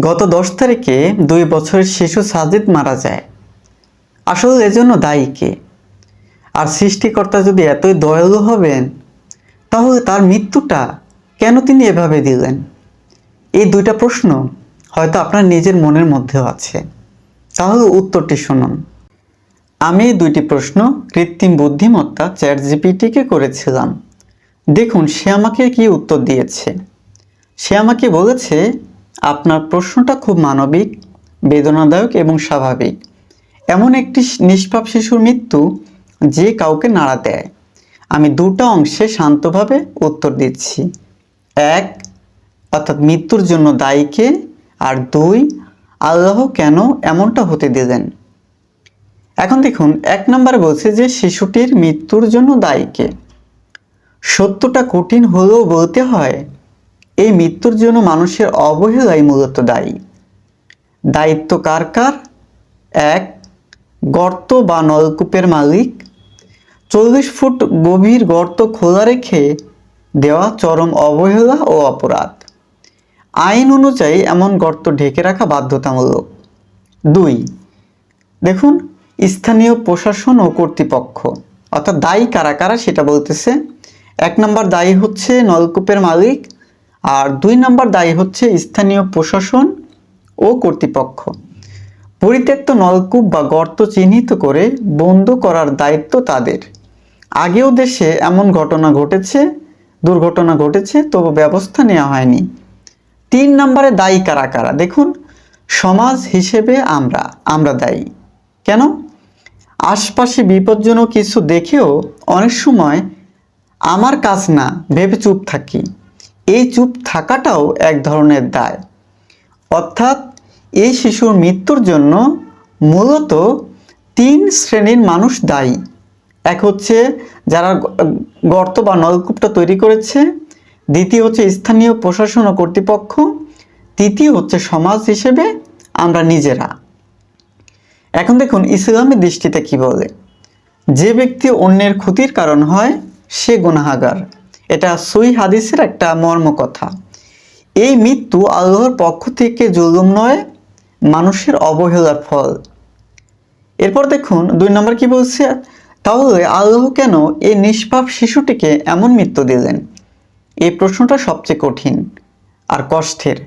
গত দশ তারিখে দুই বছরের শিশু সাজিদ মারা যায়। আসলে এজন্য দায়ী কে? আর সৃষ্টিকর্তা যদি এতই দয়ালু হবেন, তাহলে তার মৃত্যুটা কেন তিনি এভাবে দিলেন? এই দুইটা প্রশ্ন হয়তো আপনার নিজের মনের মধ্যেও আছে। তাহলে উত্তরটি শুনুন। আমি এই দুইটি প্রশ্ন কৃত্রিম বুদ্ধিমত্তা চ্যাট জিপিটিকে করেছিলাম। দেখুন, সে আমাকে কি উত্তর দিয়েছে? সে আমাকে বলেছে আপনার প্রশ্নটা খুব মানবিক, বেদনাদায়ক এবং স্বাভাবিক। এমন একটি নিষ্পাপ শিশুর মৃত্যু যে কাউকে নাড়া দেয়। আমি দুটা অংশে শান্তভাবে উত্তর দিচ্ছি। এক, অর্থাৎ মৃত্যুর জন্য দায়ীকে আর দুই, আল্লাহ কেন এমনটা হতে দিলেন? এখন দেখুন, এক নম্বরে বলছে যে শিশুটির মৃত্যুর জন্য দায়ীকে সত্যটা কঠিন হলেও বলতে হয় এই মৃত্যুর জন্য মানুষের অবহেলাই মূলত দায়ী। দায়িত্ব কার কার? এক, গর্ত বা নলকূপের মালিক। চল্লিশ ফুট গভীর গর্ত খোলা রেখে দেওয়া চরম অবহেলা ও অপরাধ। আইন অনুযায়ী এমন গর্ত ঢেকে রাখা বাধ্যতামূলক। দুই, দেখুন, স্থানীয় প্রশাসন ও কর্তৃপক্ষ। অর্থাৎ দায়ী কারা কারা সেটা বলতেছে। এক নম্বর দায়ী হচ্ছে নলকূপের মালিক আর দুই নম্বর দায়ী হচ্ছে স্থানীয় প্রশাসন ও কর্তৃপক্ষ। পরিত্যক্ত নলকূপ বা গর্ত চিহ্নিত করে বন্ধ করার দায়িত্ব তাদের। আগেও দেশে এমন ঘটনা ঘটেছে, দুর্ঘটনা ঘটেছে, তবু ব্যবস্থা নেওয়া হয়নি। তিন নম্বরে দায়ী কারা কারা? দেখুন, সমাজ হিসেবে আমরা আমরা দায়ী। কেন? আশপাশে বিপজ্জনক কিছু দেখেও অনেক সময় আমার কাজ না, ভেবে চুপ থাকি। এই চুপ থাকাটাও এক ধরনের দায়। অর্থাৎ এই শিশুর মৃত্যুর জন্য মূলত তিন শ্রেণির মানুষ দায়ী। এক হচ্ছে যারা গর্ত বা নলকূপটা তৈরি করেছে, দ্বিতীয় হচ্ছে স্থানীয় প্রশাসন ও কর্তৃপক্ষ, তৃতীয় হচ্ছে সমাজ হিসেবে আমরা নিজেরা। এখন দেখুন ইসলামের দৃষ্টিতে কি বলে? যে ব্যক্তি অন্যের ক্ষতির কারণ হয়, সে গুনাহাগার। এটা সই হাদিসের একটা মর্ম কথা। এই মৃত্যু আল্লাহর পক্ষ থেকে জুলুম নয়, মানুষের অবহেলার ফল। এরপর দেখুন, দুই নম্বর কি বলছে? তাহলে আল্লাহ কেন এই নিষ্পাপ শিশুটিকে এমন মৃত্যু দিলেন? এই প্রশ্নটা সবচেয়ে কঠিন আর কষ্টের।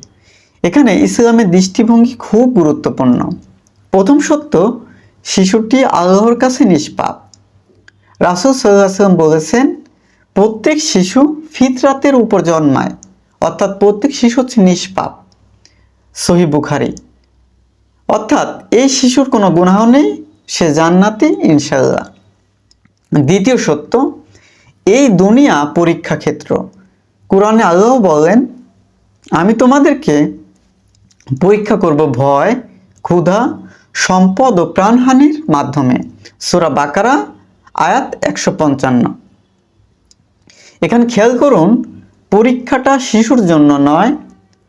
এখানে ইসলামের দৃষ্টিভঙ্গি খুব গুরুত্বপূর্ণ। প্রথম সত্য, শিশুটি আল্লাহর কাছে নিষ্পাপ। রাসুল সাল্লাম বলেছেন প্রত্যেক শিশু ফিতরাতের উপর জন্মায়, অর্থাৎ প্রত্যেক শিশু হচ্ছে নিষ্পাপ। সহি বুখারি। অর্থাৎ এই শিশুর কোনো গুনাহ নেই, সে জান্নাতি ইনশাল্লাহ দ্বিতীয় সত্য, এই দুনিয়া পরীক্ষা ক্ষেত্র। কোরআনে আল্লাহ বলেন, আমি তোমাদেরকে পরীক্ষা করব ভয়, ক্ষুধা, সম্পদ ও প্রাণহানির মাধ্যমে। সুরা বাকারা, আয়াত একশো পঞ্চান্ন। এখানে খেয়াল করুন, পরীক্ষাটা শিশুর জন্য নয়,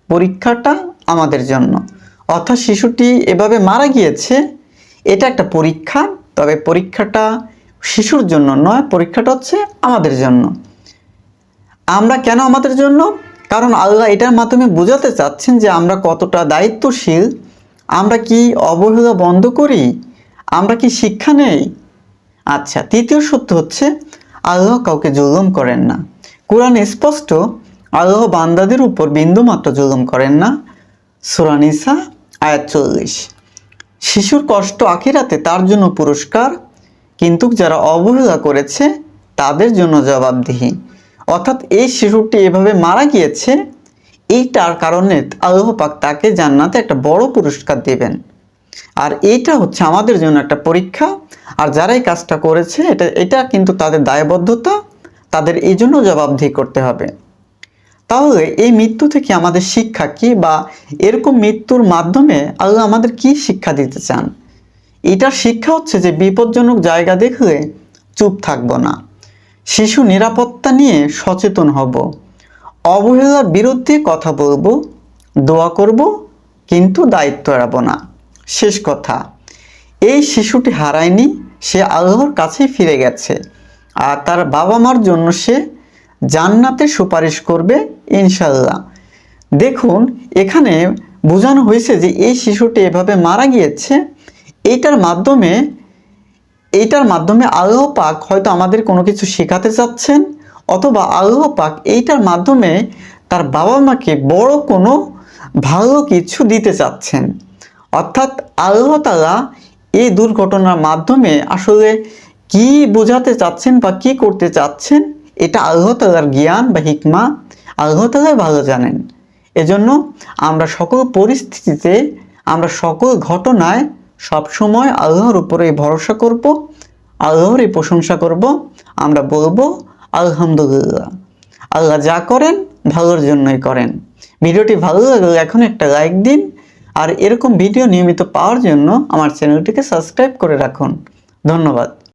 পরীক্ষাটা আমাদের জন্য। অর্থাৎ শিশুটি এভাবে মারা গিয়েছে, এটা একটা পরীক্ষা, তবে পরীক্ষাটা শিশুর জন্য নয়, পরীক্ষাটা হচ্ছে আমাদের জন্য। আমরা কেন আমাদের জন্য? কারণ আল্লাহ এটার মাধ্যমে বোঝাতে চাচ্ছেন যে আমরা কতটা দায়িত্বশীল, আমরা কি অবহেলা বন্ধ করি, আমরা কি শিক্ষা নেই? আচ্ছা তৃতীয় সত্য হচ্ছে আল্লাহ কাউকে জুলুম করেন না। কোরআন স্পষ্ট, আল্লাহ বান্দাদের উপর বিন্দুমাত্র জুলুম করেন না। সুরানিসা আয়াত চল্লিশ। শিশুর কষ্ট আখিরাতে তার জন্য পুরস্কার, কিন্তু যারা অবহেলা করেছে, তাদের জন্য জবাবদিহি। অর্থাৎ এই শিশুটি এভাবে মারা গিয়েছে, এইটার কারণে আল্লাহ পাক তাকে জান্নাতে একটা বড় পুরস্কার দেবেন। আর এইটা হচ্ছে আমাদের জন্য একটা পরীক্ষা। আর যারা এই কাজটা করেছে, এটা এটা কিন্তু তাদের দায়বদ্ধতা, তাদের এই জন্য জবাবদিহি করতে হবে। তাহলে এই মৃত্যু থেকে আমাদের শিক্ষা কি বা এরকম মৃত্যুর মাধ্যমে আল্লাহ আমাদের কি শিক্ষা দিতে চান? এটার শিক্ষা হচ্ছে যে বিপজ্জনক জায়গা দেখলে চুপ থাকব না। শিশু নিরাপত্তা নিয়ে সচেতন হব। অবহেলার বিরুদ্ধে কথা বলব, দোয়া করব, কিন্তু দায়িত্ব এড়াব না। শেষ কথা। এই শিশুটি হারায়নি, সে আল্লাহর কাছেই ফিরে গেছে আর তার বাবা মার জন্য সে জান্নাতে সুপারিশ করবে ইনশাল্লাহ দেখুন, এখানে বোঝানো হয়েছে যে এই শিশুটি এভাবে মারা গিয়েছে। এইটার মাধ্যমে এইটার মাধ্যমে আল্লাহ পাক হয়তো আমাদের কোনো কিছু শেখাতে চাচ্ছেন অথবা আল্লাহ পাক এইটার মাধ্যমে তার বাবা মাকে বড় কোনো ভালো কিছু দিতে চাচ্ছেন। অর্থাৎ আল্লাহ তালা এই দুর্ঘটনার মাধ্যমে আসলে কি বোঝাতে চাচ্ছেন বা কি করতে চাচ্ছেন, এটা আল্লাহ তালার জ্ঞান বা হিকমা আল্লাহ তালাই ভালো জানেন। এজন্য আমরা সকল পরিস্থিতিতে, আমরা সকল ঘটনায় সবসময় আল্লাহর উপরে ভরসা করব আল্লাহরই প্রশংসা করব, আমরা বলব আলহামদুলিল্লাহ। আল্লাহ যা করেন ভালোর জন্যই করেন। ভিডিওটি ভালো লাগলে এখন একটা লাইক দিন আর এরকম ভিডিও নিয়মিত পাওয়ার জন্য আমার চ্যানেলটিকে সাবস্ক্রাইব করে রাখুন। ধন্যবাদ।